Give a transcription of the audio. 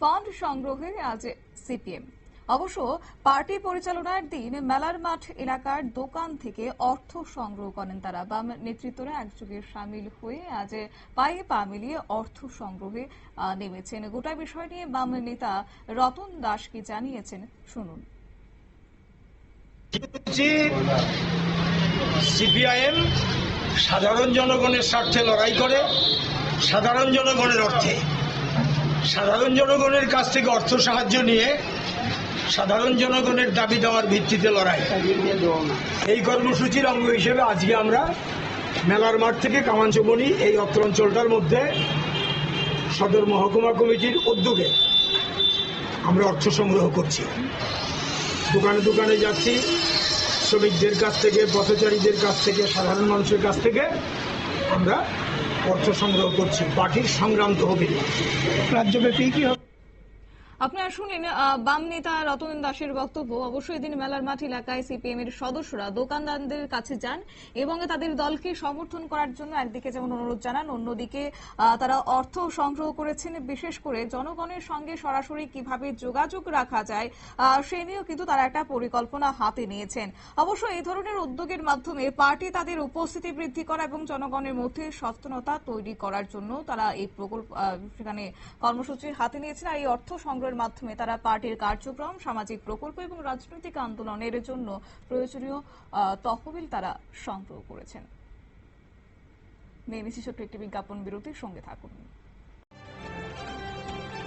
Fund সংগ্রহে আজ CPM. অবশ্য পার্টি পরিচালনার দিন মেলার মাঠ এলাকার দোকান থেকে অর্থ সংগ্রহ করেন তারা। বাম নেতৃত্বরা একযোগে সামিল হয়ে আজ পায়ে পা মিলিয়ে অর্থ সংগ্রহে নেমেছেন। গোটা বিষয় নিয়ে বাম নেতা রতন দাস কি জানিয়েছেন শুনুন। সিপিআইএম সাধারণ জনগণের স্বার্থে লড়াই করে, সাধারণ জনগণের অর্থে সাধারণ জনগণের কাছ থেকে অর্থ সাহায্য নিয়ে সাধারণ জনগণের দাবি দেওয়ার ভিত্তিতে লড়াই। এই কর্মসূচির অঙ্গ হিসেবে আজকে আমরা মেলার মাঠ থেকে কামাঞ্চমণি এই অত্র অঞ্চলটার মধ্যে সদর মহকুমা কমিটির উদ্যোগে আমরা অর্থ সংগ্রহ করছি। দোকানে দোকানে যাচ্ছি, শ্রমিকদের কাছ থেকে, পথচারীদের কাছ থেকে, সাধারণ মানুষের কাছ থেকে আমরা অর্থ সংগ্রহ করছি পার্টির সংগ্রাম তহবিল রাজ্যব্যাপী কি হবে? আপনারা শুনেন বাম নেতা রতন দাসের বক্তব্য। অবশ্যই এদিন মেলার মাঠ এলাকায় সিপিএম এর সদস্যরা দোকানদারদের কাছে যান এবং তাদের দলকে সমর্থন করার জন্য একদিকে যেমন অনুরোধ জানান, অন্যদিকে তারা অর্থ সংগ্রহ করেছেন। বিশেষ করে জনগণের সঙ্গে সরাসরি কীভাবে যোগাযোগ রাখা যায় সে নিয়েও কিন্তু তারা একটা পরিকল্পনা হাতে নিয়েছেন। অবশ্য এই ধরনের উদ্যোগের মাধ্যমে পার্টি তাদের উপস্থিতি বৃদ্ধি করা এবং জনগণের মধ্যে সচেতনতা তৈরি করার জন্য তারা এই প্রকল্প সেখানে কর্মসূচি হাতে নিয়েছেন। আর এই অর্থ সংগ্রহের মাধ্যমে তারা পার্টির কার্যক্রম, সামাজিক প্রকল্প এবং রাজনৈতিক আন্দোলনের জন্য প্রয়োজনীয় তহবিল তারা সংগ্রহ করেছেন। নিয়ে নিচ্ছি একটি বিজ্ঞাপন বিরতির সঙ্গে থাকুন।